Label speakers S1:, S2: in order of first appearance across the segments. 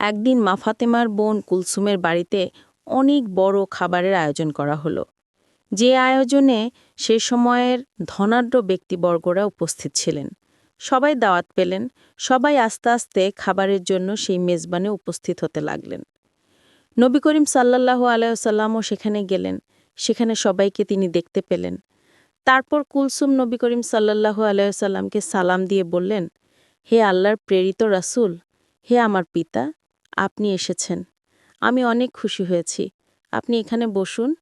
S1: একদিন মা ফাতেমার বোন কুলসুমের বাড়িতে অনেক বড় খাবারের আয়োজন করা হলো। যে আয়োজনে সে সময়ের ধনাঢ্য ব্যক্তিবর্গরা উপস্থিত ছিলেন। সবাই দাওয়াত পেলেন, সবাই আস্তে আস্তে খাবারের জন্য সেই মেজবানে উপস্থিত হতে লাগলেন। নবী করিম সাল্লাল্লাহু আলাইসাল্লামও সেখানে গেলেন, সেখানে সবাইকে তিনি দেখতে পেলেন। তারপর কুলসুম নবী করিম সাল্লাল্লাহু আলাইসাল্লামকে সালাম দিয়ে বললেন, হে আল্লাহর প্রেরিত রাসূল, হে আমার পিতা আপনি এসেছেন। আমি অনেক খুশি হয়েছি। আপনি এখানে বসুন।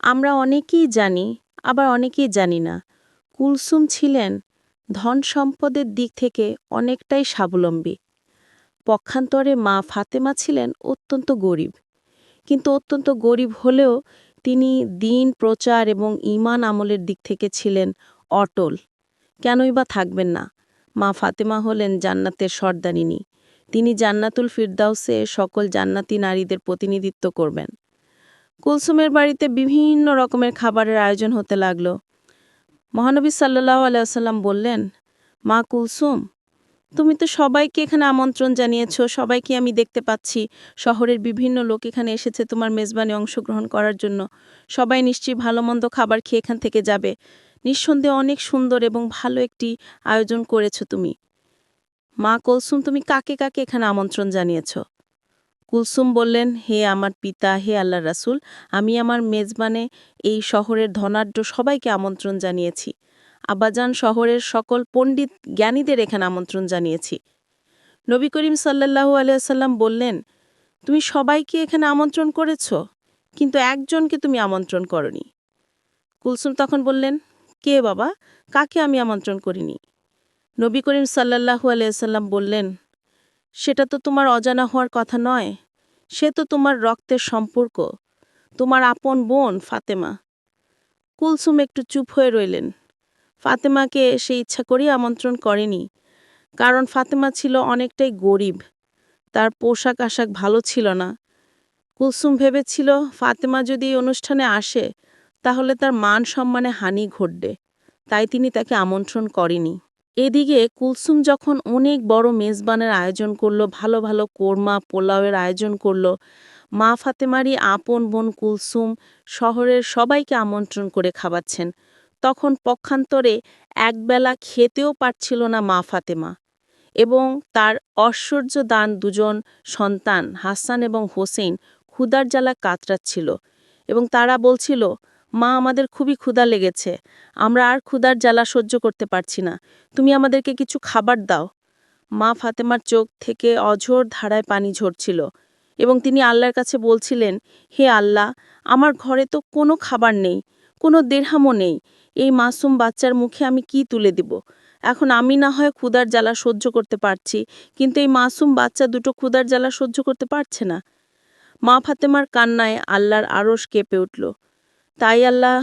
S1: আমরা অনেকেই জানি, আবার অনেকেই জানি না। কুলসুম ছিলেন ধন সম্পদের দিক থেকে অনেকটাই স্বাবলম্বী। পক্ষান্তরে মা ফাতেমা ছিলেন অত্যন্ত গরিব। কিন্তু অত্যন্ত গরিব হলেও তিনি দিন, প্রচার এবং ঈমান আমলের দিক থেকে ছিলেন অটল। কেনই বা থাকবেন না। মা ফাতেমা হলেন জান্নাতের সর্দারিনী। তিনি জান্নাতুল ফিরদাউসে সকল জান্নাতি নারীদের প্রতিনিধিত্ব করবেন। কুলসুমের বাড়িতে বিভিন্ন রকমের খাবারের আয়োজন হতে লাগল। মহানবী সাল্লাহ আলাইসাল্লাম বললেন, মা কুলসুম, তুমি তো সবাইকে এখানে আমন্ত্রণ জানিয়েছ, সবাইকে আমি দেখতে পাচ্ছি। শহরের বিভিন্ন লোক এখানে এসেছে তোমার মেজবানে অংশগ্রহণ করার জন্য। সবাই নিশ্চয়ই ভালো মন্দ খাবার খেয়ে এখান থেকে যাবে। নিঃসন্দেহে অনেক সুন্দর এবং ভালো একটি আয়োজন করেছ তুমি। মা কুলসুম, তুমি কাকে কাকে এখানে আমন্ত্রণ জানিয়েছ? কুলসুম বললেন, হে আমার পিতা, হে আল্লাহ রাসুল, আমি আমার মেজবানে এই শহরের ধনাঢ্য সবাইকে আমন্ত্রণ জানিয়েছি। আব্বাজান শহরের সকল পণ্ডিত জ্ঞানীদের এখানে আমন্ত্রণ জানিয়েছি। নবী করিম সাল্লাহু আলিয়াল্লাম বললেন, তুমি সবাইকে এখানে আমন্ত্রণ করেছ, কিন্তু একজনকে তুমি আমন্ত্রণ করনি। কুলসুম তখন বললেন, কে বাবা? কাকে আমি আমন্ত্রণ করিনি? নবী করিম সাল্লাহু আলিয়াল্লাম বললেন, সেটা তো তোমার অজানা হওয়ার কথা নয়। সে তো তোমার রক্তের সম্পর্ক, তোমার আপন বোন ফাতেমা। কুলসুম একটু চুপ হয়ে রইলেন। ফাতেমাকে সে ইচ্ছা করেই আমন্ত্রণ করেনি, কারণ ফাতেমা ছিল অনেকটাই গরিব, তার পোশাক আশাক ভালো ছিল না। কুলসুম ভেবেছিল, ফাতেমা যদি এই অনুষ্ঠানে আসে, তাহলে তার মান সম্মানে হানি ঘটবে। তাই তিনি তাকে আমন্ত্রণ করেনি। এদিকে কুলসুম যখন অনেক বড় মেজবানের আয়োজন করল, ভালো ভালো কোরমা পোলাওয়ের আয়োজন করল, মা ফাতেমারি আপন বোন কুলসুম শহরের সবাইকে আমন্ত্রণ করে খাওয়াচ্ছেন, তখন পক্ষান্তরে একবেলা খেতেও পারছিল না মা ফাতেমা এবং তার ঐশ্বর্য দান দুজন সন্তান হাসান এবং হোসেন ক্ষুদার জ্বালা কাতরাচ্ছিল এবং তারা বলছিল মা আমাদের খুবই ক্ষুধা লেগেছে। আমরা আর ক্ষুধার জ্বালা সহ্য করতে পারছি না। তুমি আমাদেরকে কিছু খাবার দাও। মা ফাতেমার চোখ থেকে অঝোর ধারায় পানি ঝরছিল এবং তিনি আল্লাহর কাছে বলছিলেন, হে আল্লাহ, আমার ঘরে তো কোনো খাবার নেই, কোনো দেড়হামও নেই। এই মাসুম বাচ্চার মুখে আমি কি তুলে দিব? এখন আমি না হয় ক্ষুদার জ্বালা সহ্য করতে পারছি, কিন্তু এই মাসুম বাচ্চা দুটো ক্ষুদার জ্বালা সহ্য করতে পারছে না। মা ফাতেমার কান্নায় আল্লাহর আড়স কেঁপে উঠল। তাই আল্লাহ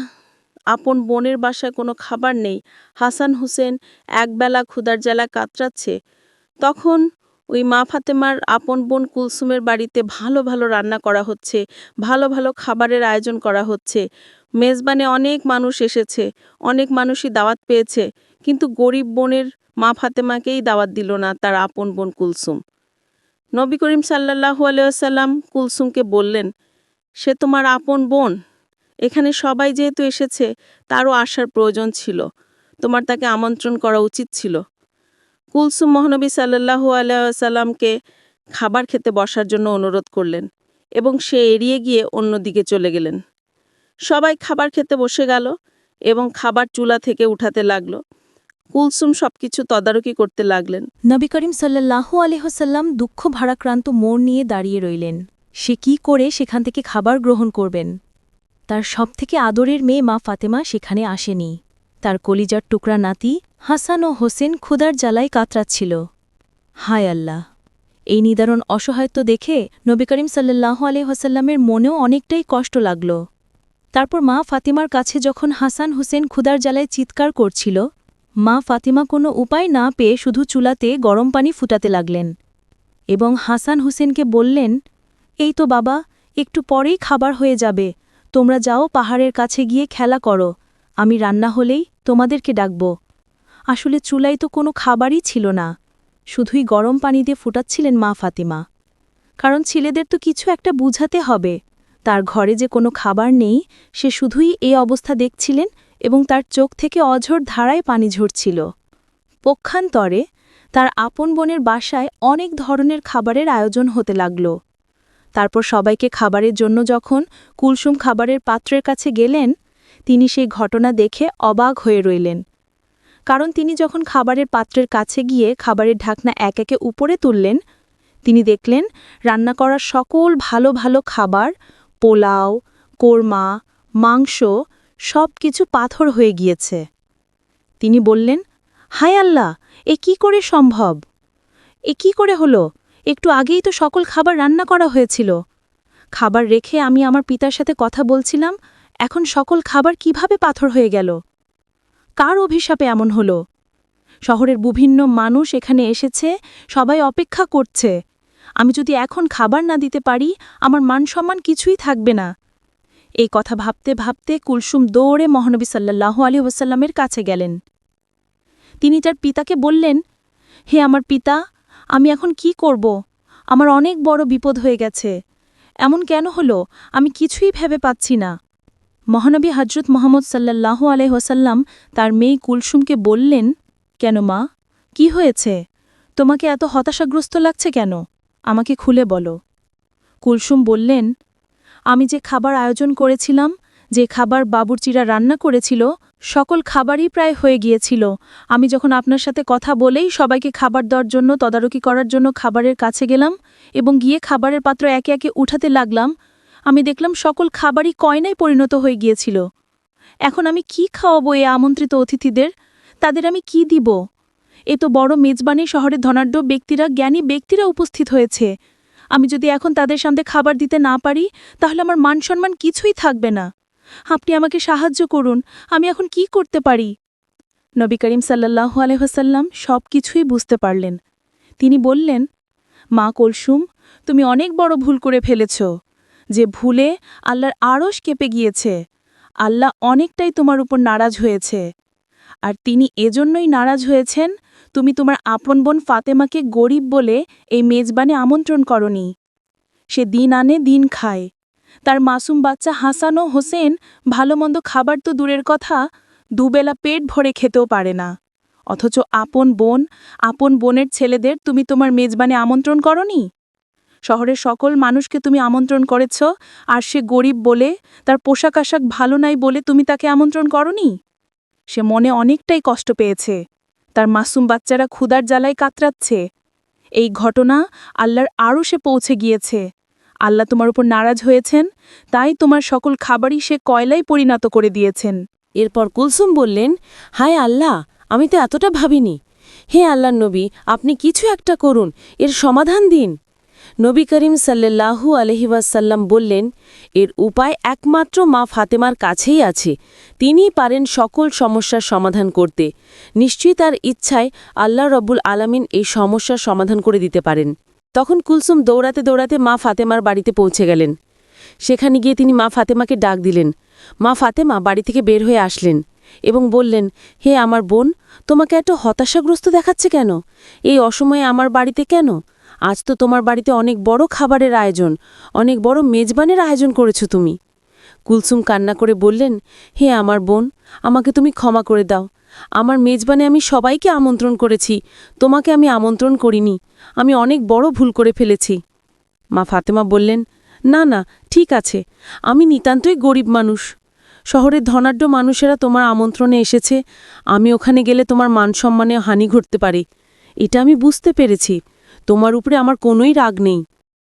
S1: আপন বোনের বাসায় কোনো খাবার নেই। হাসান হোসেন একবেলা ক্ষুদার জ্বালা কাতরাচ্ছে। তখন ওই মা ফাতেমার আপন বোন কুলসুমের বাড়িতে ভালো ভালো রান্না করা হচ্ছে, ভালো ভালো খাবারের আয়োজন করা হচ্ছে। মেজবানে অনেক মানুষ এসেছে, অনেক মানুষই দাওয়াত পেয়েছে, কিন্তু গরিব বোনের মা ফাতেমাকেই দাওয়াত দিল না তার আপন বোন কুলসুম। নবী করিম সাল্লাহু আলিয়াল্লাম কুলসুমকে বললেন, সে তোমার আপন বোন? এখানে সবাই যেহেতু এসেছে, তারও আসার প্রয়োজন ছিল। তোমার তাকে আমন্ত্রণ করা উচিত ছিল। কুলসুম মহানবী সাল্লাহু আলাইসাল্লামকে খাবার খেতে বসার জন্য অনুরোধ করলেন এবং সে এড়িয়ে গিয়ে অন্যদিকে চলে গেলেন। সবাই খাবার খেতে বসে গেল এবং খাবার চুলা থেকে উঠাতে লাগল। কুলসুম সবকিছু তদারকি করতে লাগলেন।
S2: নবী করিম সাল্লাল্লাহু আলহ্লাম দুঃখ ভারাক্রান্ত মোড় নিয়ে দাঁড়িয়ে রইলেন। সে কি করে সেখান থেকে খাবার গ্রহণ করবেন? তার সবথেকে আদরের মেয়ে মা ফাতেমা সেখানে আসেনি। তার কলিজার টুকরা নাতি হাসান ও হোসেন ক্ষুদার জ্বালায় কাতরাচ্ছিল। হায় আল্লাহ! এই নিদারণ অসহায়ত্ব দেখে নবী করিম সাল্লাহ আলহ্লামের মনেও অনেকটাই কষ্ট লাগল। তারপর মা ফাতিমার কাছে যখন হাসান হোসেন ক্ষুদার জ্বালায় চিৎকার করছিল, মা ফাতিমা কোনো উপায় না পেয়ে শুধু চুলাতে গরম পানি ফুটাতে লাগলেন এবং হাসান হোসেনকে বললেন, এই তো বাবা, একটু পরেই খাবার হয়ে যাবে তোমরা যাও পাহাড়ের কাছে গিয়ে খেলা করো। আমি রান্না হলেই তোমাদেরকে ডাকব। আসলে চুলায় তো কোনো খাবারই ছিল না। শুধুই গরম পানি দিয়ে ফুটাচ্ছিলেন মা ফাতিমা। কারণ ছেলেদের তো কিছু একটা বুঝাতে হবে। তার ঘরে যে কোনো খাবার নেই, সে শুধুই এই অবস্থা দেখছিলেন এবং তার চোখ থেকে অঝোর ধারায় পানি ঝরছিল। পক্ষান্তরে তার আপন বোনের বাসায় অনেক ধরনের খাবারের আয়োজন হতে লাগল। তারপর সবাইকে খাবারের জন্য যখন কুলসুম খাবারের পাত্রের কাছে গেলেন, তিনি সেই ঘটনা দেখে অবাক হয়ে রইলেন। কারণ তিনি যখন খাবারের পাত্রের কাছে গিয়ে খাবারের ঢাকনা এক একে উপরে তুললেন, তিনি দেখলেন, রান্না করা সকল ভালো ভালো খাবার, পোলাও, কোরমা, মাংস সব কিছু পাথর হয়ে গিয়েছে। তিনি বললেন, হায় আল্লাহ, এ কি করে সম্ভব? এ কি করে হলো? একটু আগেই তো সকল খাবার রান্না করা হয়েছিল। খাবার রেখে আমি আমার পিতার সাথে কথা বলছিলাম, এখন সকল খাবার কীভাবে পাথর হয়ে গেল? কার অভিশাপে এমন হলো? শহরের বিভিন্ন মানুষ এখানে এসেছে, সবাই অপেক্ষা করছে। আমি যদি এখন খাবার না দিতে পারি, আমার মান সম্মান কিছুই থাকবে না। এই কথা ভাবতে ভাবতে কুলসুম দৌড়ে মহানবী সাল্লাল্লাহু আলী ওসাল্লামের কাছে গেলেন। তিনি তার পিতাকে বললেন, হে আমার পিতা আমি এখন কি করব? আমার অনেক বড় বিপদ হয়ে গেছে। এমন কেন হলো? আমি কিছুই ভেবে পাচ্ছি না। মহানবী হজরত মোহাম্মদ সাল্লাল্লাহু আলহ্লাম তার মেয়ে কুলসুমকে বললেন, কেন মা? কি হয়েছে? তোমাকে এত হতাশাগ্রস্ত লাগছে কেন? আমাকে খুলে বলো। কুলসুম বললেন, আমি যে খাবার আয়োজন করেছিলাম, যে খাবার বাবুরচিরা রান্না করেছিল সকল খাবারই প্রায় হয়ে গিয়েছিল। আমি যখন আপনার সাথে কথা বলেই সবাইকে খাবার দেওয়ার জন্য, তদারকি করার জন্য খাবারের কাছে গেলাম এবং গিয়ে খাবারের পাত্র একে একে উঠাতে লাগলাম, আমি দেখলাম সকল খাবারই কয়নায় পরিণত হয়ে গিয়েছিল। এখন আমি কি খাওয়াবো এ আমন্ত্রিত অতিথিদের? তাদের আমি কি দিব? এ তো বড় মেজবানি শহরের ধনাঢ্য ব্যক্তিরা, জ্ঞানী ব্যক্তিরা উপস্থিত হয়েছে। আমি যদি এখন তাদের সামনে খাবার দিতে না পারি, তাহলে আমার মান সম্মান কিছুই থাকবে না। আপনি আমাকে সাহায্য করুন, আমি এখন কি করতে পারি? নবী করিম সাল্লাহু আলহ্লাম সব কিছুই বুঝতে পারলেন। তিনি বললেন, মা কলসুম, তুমি অনেক বড় ভুল করে ফেলেছ। যে ভুলে আল্লাহর আড়স কেঁপে গিয়েছে, আল্লাহ অনেকটাই তোমার উপর নারাজ হয়েছে। আর তিনি এজন্যই নারাজ হয়েছেন, তুমি তোমার আপন বোন ফাতেমাকে গরিব বলে এই মেজবানে আমন্ত্রণ করনি। সে দিন আনে, দিন খায়। তার মাসুম বাচ্চা হাসান ও হোসেন ভালোমন্দ খাবার তো দূরের কথা, দুবেলা পেট ভরে খেতেও পারে না। অথচ আপন বোন, আপন বোনের ছেলেদের তুমি তোমার মেজবানে আমন্ত্রণ করনি? শহরের সকল মানুষকে তুমি আমন্ত্রণ করেছ, আর সে গরিব বলে, তার পোশাক আশাক ভালো নাই বলে তুমি তাকে আমন্ত্রণ করনি? সে মনে অনেকটাই কষ্ট পেয়েছে। তার মাসুম বাচ্চারা ক্ষুদার জ্বালায় কাতরাচ্ছে। এই ঘটনা আল্লাহর আরও সে পৌঁছে গিয়েছে। আল্লাহ তোমার উপর নারাজ হয়েছেন, তাই তোমার সকল খাবারই সে কয়লায় পরিণত করে দিয়েছেন।
S1: এরপর কুলসুম বললেন, হায় আল্লাহ, আমি তো এতটা ভাবিনি। হে আল্লাহ নবী, আপনি কিছু একটা করুন, এর সমাধান দিন। নবী করিম সাল্লাল্লাহু আলহিবাসাল্লাম বললেন, এর উপায় একমাত্র মা ফাতেমার কাছেই আছে। তিনিই পারেন সকল সমস্যার সমাধান করতে। নিশ্চয়ই তার ইচ্ছায় আল্লাহ রব্বুল আলামিন এই সমস্যার সমাধান করে দিতে পারেন। তখন কুলসুম দৌড়াতে দৌড়াতে মা ফাতেমার বাড়িতে পৌঁছে গেলেন। সেখানে গিয়ে তিনি মা ফাতেমাকে ডাক দিলেন। মা ফাতেমা বাড়ি থেকে বের হয়ে আসলেন এবং বললেন, হে আমার বোন, তোমাকে এত হতাশাগ্রস্ত দেখাচ্ছে কেন? এই অসময়ে আমার বাড়িতে কেন? আজ তো তোমার বাড়িতে অনেক বড় খাবারের আয়োজন, অনেক বড় মেজবানের আয়োজন করেছ তুমি। কুলসুম কান্না করে বললেন, হে আমার বোন, আমাকে তুমি ক্ষমা করে দাও। আমার মেজবানে আমি সবাইকে আমন্ত্রণ করেছি, তোমাকে আমি আমন্ত্রণ করিনি। আমি অনেক বড় ভুল করে ফেলেছি। মা ফাতেমা বললেন, না না, ঠিক আছে। আমি নিতান্তই গরিব মানুষ। শহরের ধনাঢ্য মানুষেরা তোমার আমন্ত্রণে এসেছে। আমি ওখানে গেলে তোমার মান সম্মানে হানি ঘটতে পারে। এটা আমি বুঝতে পেরেছি। তোমার উপরে আমার কোনোই রাগ নেই।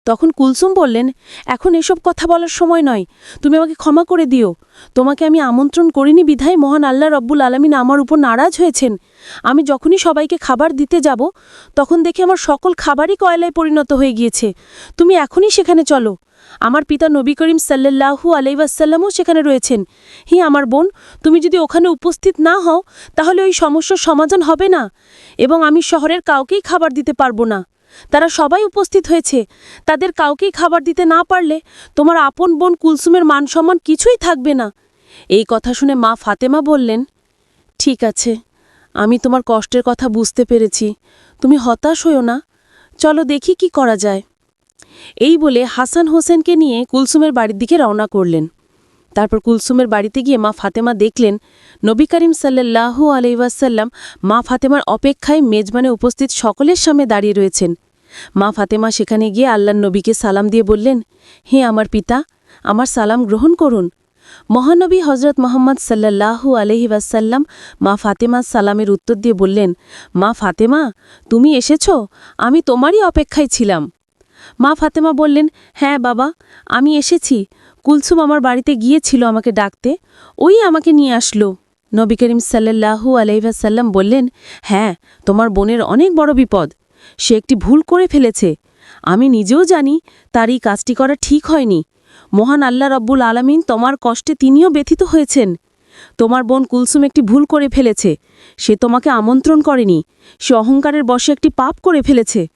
S1: তখন কুলসুম বললেন, এখন এসব কথা বলার সময় নয়। তুমি আমাকে ক্ষমা করে দিও। তোমাকে আমি আমন্ত্রণ করিনি বিধায় মহান আল্লাহ রব্বুল আলমিন আমার উপর নারাজ হয়েছেন। আমি যখনই সবাইকে খাবার দিতে যাব, তখন দেখে আমার সকল খাবারই কয়লায় পরিণত হয়ে গিয়েছে। তুমি এখনই সেখানে চলো। আমার পিতা নবী করিম সাল্লাল্লাহু আলাইবাসাল্লামও সেখানে রয়েছেন। হি, আমার বোন, তুমি যদি ওখানে উপস্থিত না হও, তাহলে ওই সমস্যার সমাধান হবে না এবং আমি শহরের কাউকেই খাবার দিতে পারব না। তারা সবাই উপস্থিত হয়েছে। তাদের কাউকেই খাবার দিতে না পারলে তোমার আপন বোন কুলসুমের মান সম্মান কিছুই থাকবে না। এই কথা শুনে মা ফাতেমা বললেন, ঠিক আছে, আমি তোমার কষ্টের কথা বুঝতে পেরেছি। তুমি হতাশ হইও না। চলো দেখি কি করা যায়। এই বলে হাসান হোসেনকে নিয়ে কুলসুমের বাড়ির দিকে রওনা করলেন। তারপর কুলসুমের বাড়িতে গিয়ে মা ফাতেমা দেখলেন, নবী করিম সাল্লাল্লাহু আলাইসাল্লাম মা ফাতেমার অপেক্ষায় মেজবানে উপস্থিত সকলের সামনে দাঁড়িয়ে রয়েছেন। মা ফাতেমা সেখানে গিয়ে আল্লাহর নবীকে সালাম দিয়ে বললেন, হে আমার পিতা, আমার সালাম গ্রহণ করুন। মহানবী হজরত মোহাম্মদ সাল্লাল্লাহু আলহি ওয়াসাল্লাম মা ফাতেমা সালামের উত্তর দিয়ে বললেন, মা ফাতেমা, তুমি এসেছ? আমি তোমারই অপেক্ষায় ছিলাম। মা ফাতেমা বললেন হ্যাঁ বাবা, আমি এসেছি। কুলসুম আমার বাড়িতে গিয়েছিল আমাকে ডাকতে। ওই আমাকে নিয়ে আসলো। নবী করিম সাল্লাল্লাহু আলাইসাল্লাম বললেন হ্যাঁ তোমার বোনের অনেক বড় বিপদ। সে একটি ভুল করে ফেলেছে। আমি নিজেও জানি তার এই কাজটি করা ঠিক হয়নি। মহান আল্লাহ রব্বুল আলামিন তোমার কষ্টে তিনিও ব্যথিত হয়েছেন। তোমার বোন কুলসুম একটি ভুল করে ফেলেছে। সে তোমাকে আমন্ত্রণ করেনি। সে অহংকারের বশে একটি পাপ করে ফেলেছে।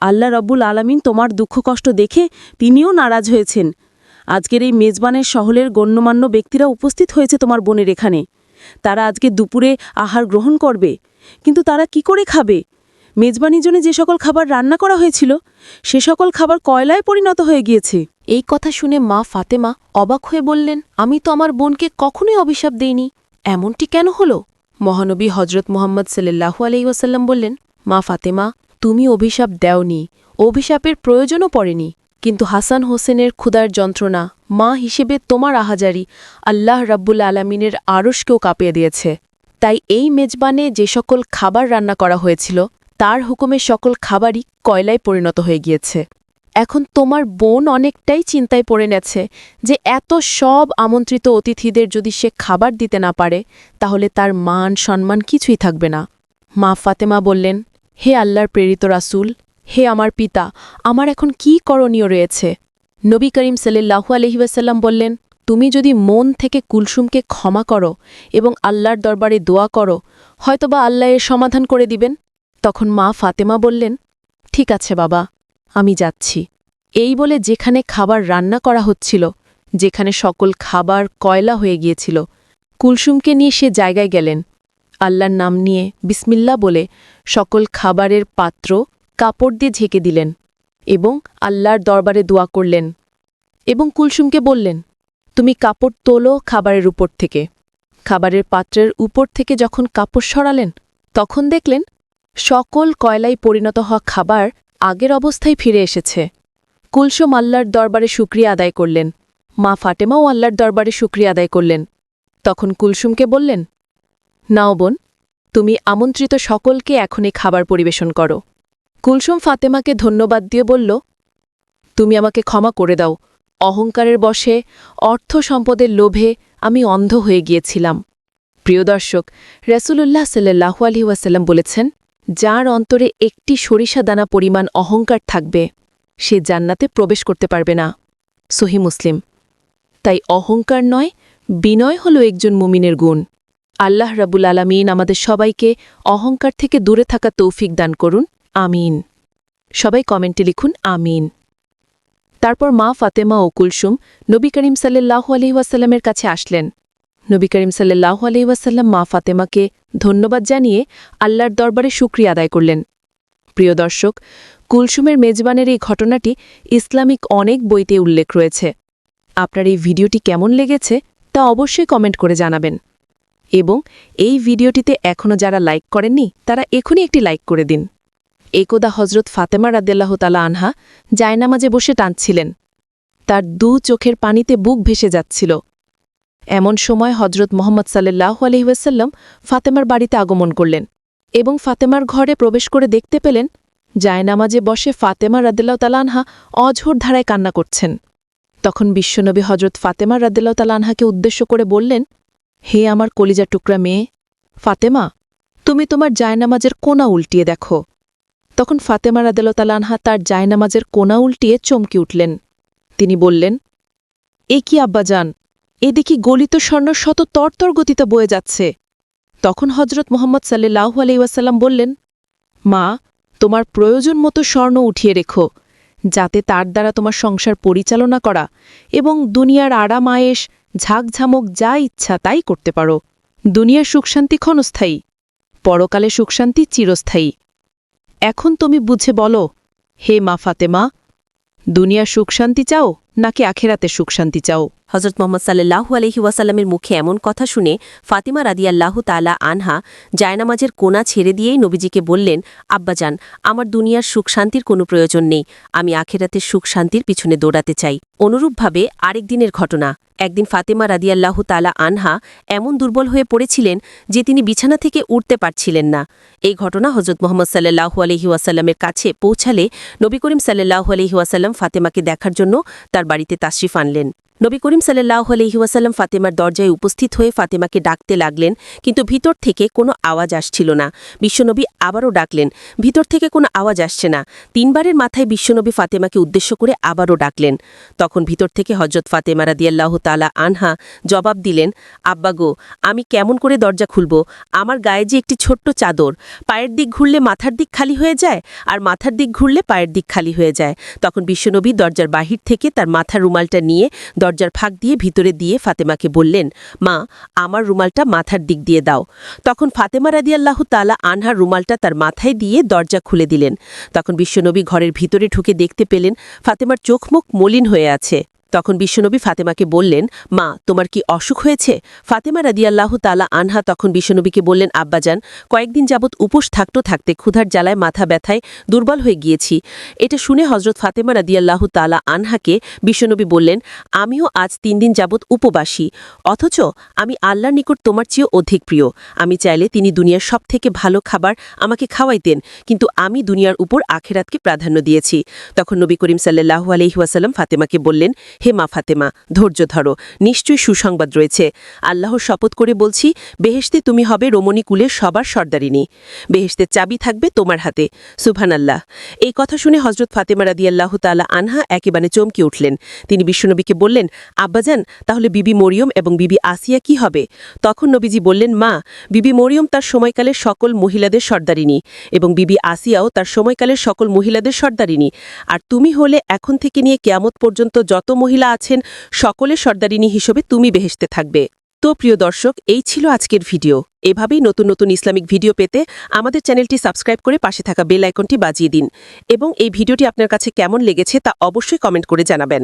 S1: আল্লাহ রব্বুল আলামিন তোমার দুঃখ কষ্ট দেখে তিনিও নারাজ হয়েছেন। আজকের এই মেজবানের শহরের গণ্যমান্য ব্যক্তিরা উপস্থিত হয়েছে তোমার বোনের এখানে। তারা আজকে দুপুরে আহার গ্রহণ করবে। কিন্তু তারা কি করে খাবে? মেজবানির জন্য যে সকল খাবার রান্না করা হয়েছিল, সে সকল খাবার কয়লায় পরিণত হয়ে গিয়েছে।
S3: এই কথা শুনে মা ফাতেমা অবাক হয়ে বললেন, আমি তো আমার বোনকে কখনোই অভিশাপ দেইনি। এমনটি কেন হল? মহানবী হজরত মোহাম্মদ সাল্লাহু আলাইসাল্লাম বললেন, মা ফাতেমা, তুমি অভিশাপ দেওনি। অভিশাপের প্রয়োজনও পড়েনি। কিন্তু হাসান হোসেনের ক্ষুদার যন্ত্রণা মা হিসেবে তোমার আহাজারি আল্লাহ রাব্বুল আলমিনের আড়সকেও কাঁপিয়ে দিয়েছে। তাই এই মেজবানে যে সকল খাবার রান্না করা হয়েছিল তার হুকুমে সকল খাবারই কয়লায় পরিণত হয়ে গিয়েছে। এখন তোমার বোন অনেকটাই চিন্তায় পড়ে নেছে যে এত সব আমন্ত্রিত অতিথিদের যদি সে খাবার দিতে না পারে, তাহলে তার মান সম্মান কিছুই থাকবে না। মা ফাতেমা বললেন, হে আল্লাহর প্রেরিত রাসুল, হে আমার পিতা, আমার এখন কি করণীয় রয়েছে? নবী করিম সাল্লাহু আলহিবাসাল্লাম বললেন, তুমি যদি মন থেকে কুলসুমকে ক্ষমা করো এবং আল্লাহর দরবারে দোয়া করো, হয়তোবা আল্লাহ এর সমাধান করে দিবেন। তখন মা ফাতেমা বললেন, ঠিক আছে বাবা, আমি যাচ্ছি। এই বলে যেখানে খাবার রান্না করা হচ্ছিল, যেখানে সকল খাবার কয়লা হয়ে গিয়েছিল, কুলসুমকে নিয়ে সে জায়গায় গেলেন। আল্লাহর নাম নিয়ে বিসমিল্লা বলে সকল খাবারের পাত্র কাপড় দিয়ে ঝেঁকে দিলেন এবং আল্লাহর দরবারে দোয়া করলেন এবং কুলসুমকে বললেন, তুমি কাপড় তোলো খাবারের উপর থেকে। খাবারের পাত্রের উপর থেকে যখন কাপড় সরালেন, তখন দেখলেন সকল কয়লায় পরিণত হওয়া খাবার আগের অবস্থায় ফিরে এসেছে। কুলসুম আল্লাহর দরবারে শুক্রিয়া আদায় করলেন। মা ফাটেমাও আল্লাহর দরবারে শুক্রিয়া আদায় করলেন। তখন কুলসুমকে বললেন, নাও বোন, তুমি আমন্ত্রিত সকলকে এখনই খাবার পরিবেশন করো। কুলসুম ফাতেমাকে ধন্যবাদ দিয়ে বলল, তুমি আমাকে ক্ষমা করে দাও। অহংকারের বশে, অর্থ সম্পদের লোভে আমি অন্ধ হয়ে গিয়েছিলাম। প্রিয় দর্শক, রসুলুল্লাহ সাল্লাহু আলহি ওয়াসাল্লাম বলেছেন যার অন্তরে একটি সরিষা দানা পরিমাণ অহংকার থাকবে, সে জান্নাতে প্রবেশ করতে পারবে না। সহি মুসলিম। তাই অহংকার নয়, বিনয় হল একজন মুমিনের গুণ। আল্লাহ রাবুল আলামিন আমাদের সবাইকে অহংকার থেকে দূরে থাকা তৌফিক দান করুন। আমিন। সবাই কমেন্টে লিখুন, আমিন। তারপর মা ফাতেমা ও কুলসুম নবী করিম সাল্লাহ আলহিহাসাল্লামের কাছে আসলেন। নবী করিম সাল্লাহ আলহিহাসাল্লাম মা ফাতেমাকে ধন্যবাদ জানিয়ে আল্লাহর দরবারে শুক্রিয়া আদায় করলেন। প্রিয় দর্শক, কুলসুমের মেজবানের এই ঘটনাটি ইসলামিক অনেক বইতে উল্লেখ রয়েছে। আপনার এই ভিডিওটি কেমন লেগেছে তা অবশ্যই কমেন্ট করে জানাবেন। এবং এই ভিডিওটিতে এখনও যারা লাইক করেননি, তারা এখনই একটি লাইক করে দিন। একদা হজরত ফাতেমা রাদ্দাল্লাহ তালা আনহা জায়নামাজে বসে টানছিলেন। তার দু চোখের পানিতে বুক ভেসে যাচ্ছিল। এমন সময় হজরত মোহাম্মদ সাল্লাহ আলহিউসাল্লাম ফাতেমার বাড়িতে আগমন করলেন এবং ফাতেমার ঘরে প্রবেশ করে দেখতে পেলেন জায়নামাজে বসে ফাতেমা রাদ্দাল্লাহ তালানহা অঝোর ধারায় কান্না করছেন। তখন বিশ্বনবী হজরত ফাতেমা রাদ্দাল্লাহ তালানহাকে উদ্দেশ্য করে বললেন, হে আমার কলিজা টুকরা মেয়ে, ফাতেমা, তুমি তোমার জায়নামাজের কোনা উল্টিয়ে দেখো। তখন ফাতেমা রাদেলতালানহা তার জায়নামাজের কোনা উল্টিয়ে চমকে উঠলেন। তিনি বললেন, এ কি আব্বাজান এ দেখি গলিত স্বর্ণ শত তরতর গতিতে বয়ে যাচ্ছে। তখন হজরত মোহাম্মদ সাল্লাহু আলাইসাল্লাম বললেন, মা, তোমার প্রয়োজন মতো স্বর্ণ উঠিয়ে রেখো, যাতে তার দ্বারা তোমার সংসার পরিচালনা করা এবং দুনিয়ার আরাম আয়েস ঝাঁকঝামক যা ইচ্ছা তাই করতে পারো। দুনিয়ার সুখশান্তি ক্ষণস্থায়ী, পরকালে সুখশান্তি চিরস্থায়ী। এখন তুমি বুঝে বলো, হে মা ফাতেমা,
S1: দুনিয়ার সুখশান্তি চাও? নাকি আখেরাতে সুখ শান্তি চাও?
S4: হজরত মোহাম্মদ সাল্লাহু আলহি ওয়াসাল্লামের মুখে এমন কথা শুনে ফাতিমা রাদিয়াল্লাহু তালা আনহা জায়নামাজের কোনা ছেড়ে দিয়েই নবীজিকে বললেন, আব্বাজান, আমার দুনিয়ার সুখ শান্তির কোনো প্রয়োজন নেই। আমি আখেরাতের সুখ শান্তির পিছনে দৌড়াতে চাই। অনুরূপভাবে আরেক দিনের ঘটনা। একদিন ফাতেমা রাদিয়াল্লাহু তালা আনহা এমন দুর্বল হয়ে পড়েছিলেন যে তিনি বিছানা থেকে উঠতে পারছিলেন না। এই ঘটনা হজরত মোহাম্মদ সাল্লাহু আলহি ওয়াসাল্লামের কাছে পৌঁছালে নবী করিম সাল্লাহু আলহি ওয়াসাল্লাম ফাতেমাকে দেখার জন্য তার বাড়িতে তাশরিফ আনলেন। নবী করিম সাল্লাহ আলহি ওয়াসাল্লাম ফাতেমার দরজায় উপস্থিত হয়ে ফাতেমাকে ডাকতে লাগলেন, কিন্তু ভিতর থেকে কোনো আওয়াজ আসছিল না। বিশ্বনবী আবারও ডাকলেন, ভিতর থেকে কোনো আওয়াজ আসছে না। তিনবারের মাথায় বিশ্বনবী ফাতেমাকে উদ্দেশ্য করে আবারও ডাকলেন। তখন ভিতর থেকে হজরত ফাতেমা রাদিয়াল্লাহ তালা আনহা জবাব দিলেন, আব্বা গো, আমি কেমন করে দরজা খুলব? আমার গায়ে যে একটি ছোট্ট চাদর, পায়ের দিক ঘুরলে মাথার দিক খালি হয়ে যায়, আর মাথার দিক ঘুরলে পায়ের দিক খালি হয়ে যায়। তখন বিশ্বনবী দরজার বাহির থেকে তার মাথার রুমালটা নিয়ে দরজার ফাঁক দিয়ে ভিতরে দিয়ে ফাতেমাকে বললেন, মা, আমার রুমালটা মাথার দিক দিয়ে দাও। তখন ফাতেমা রাদিয়াল্লাহ তালা আনহার রুমালটা তার মাথায় দিয়ে দরজা খুলে দিলেন। তখন বিশ্বনবী ঘরের ভিতরে ঢুকে দেখতে পেলেন ফাতেমার চোখ মুখ মলিন হয়ে আছে। তখন বিশ্বনবী ফাতেমাকে বললেন, মা, তোমার কি অসুখ হয়েছে? ফাতেমা রাদিয়াল্লাহ তালা আনহা তখন বিশ্বনবীকে বললেন, আব্বাজান, কয়েকদিন যাবৎ উপোস থাকতো থাকতে ক্ষুধার জ্বালায় মাথা ব্যথায় দুর্বল হয়ে গিয়েছি। এটা শুনে হজরত ফাতেমা রাদিয়াল্লাহ তালা আনহাকে বিশ্বনবী বললেন, আমিও আজ তিন দিন যাবৎ উপবাসী, অথচ আমি আল্লাহর নিকট তোমার চেয়েও অধিক প্রিয়। আমি চাইলে তিনি দুনিয়ার সব থেকে ভালো খাবার আমাকে খাওয়াইতেন, কিন্তু আমি দুনিয়ার উপর আখেরাতকে প্রাধান্য দিয়েছি। তখন নবী করিম সাল্লাহু আলহিহাসাল্লাম ফাতেমাকে বললেন হে মা ফাতেমা, ধৈর্য ধরো, নিশ্চয়ই সুসংবাদ রয়েছে। আল্লাহর শপথ করে বলছি, বেহেশতে তুমি হবে রমণী কুলের সবার সর্দারিনী। বেহেশতের চাবি থাকবে তোমার হাতে। সুবহান আল্লাহ এই কথা শুনে হজরত ফাতেমা রাদিয়াল্লাহ তালা আনহা একেবারে চমকে উঠলেন। তিনি বিশ্বনবীকে বললেন, আব্বাজান, তাহলে বিবি মরিয়ম এবং বিবি আসিয়া কি হবে? তখন নবীজি বললেন, মা, বিবি মরিয়ম তার সময়কালের সকল মহিলাদের সর্দারিনী এবং বিবি আসিয়াও তার সময়কালের সকল মহিলাদের সর্দারিনী। আর তুমি হলে এখন থেকে নিয়ে কেয়ামত পর্যন্ত যত মহিলা আছেন, সকলে সর্দারিনী হিসেবে তুমি বেহেসতে থাকবে। তো প্রিয় দর্শক, এই ছিল আজকের ভিডিও। এভাবেই নতুন নতুন ইসলামিক ভিডিও পেতে আমাদের চ্যানেলটি সাবস্ক্রাইব করে পাশে থাকা বেল আইকনটি বাজিয়ে দিন। এবং এই ভিডিওটি আপনার কাছে কেমন লেগেছে তা অবশ্যই কমেন্ট করে জানাবেন।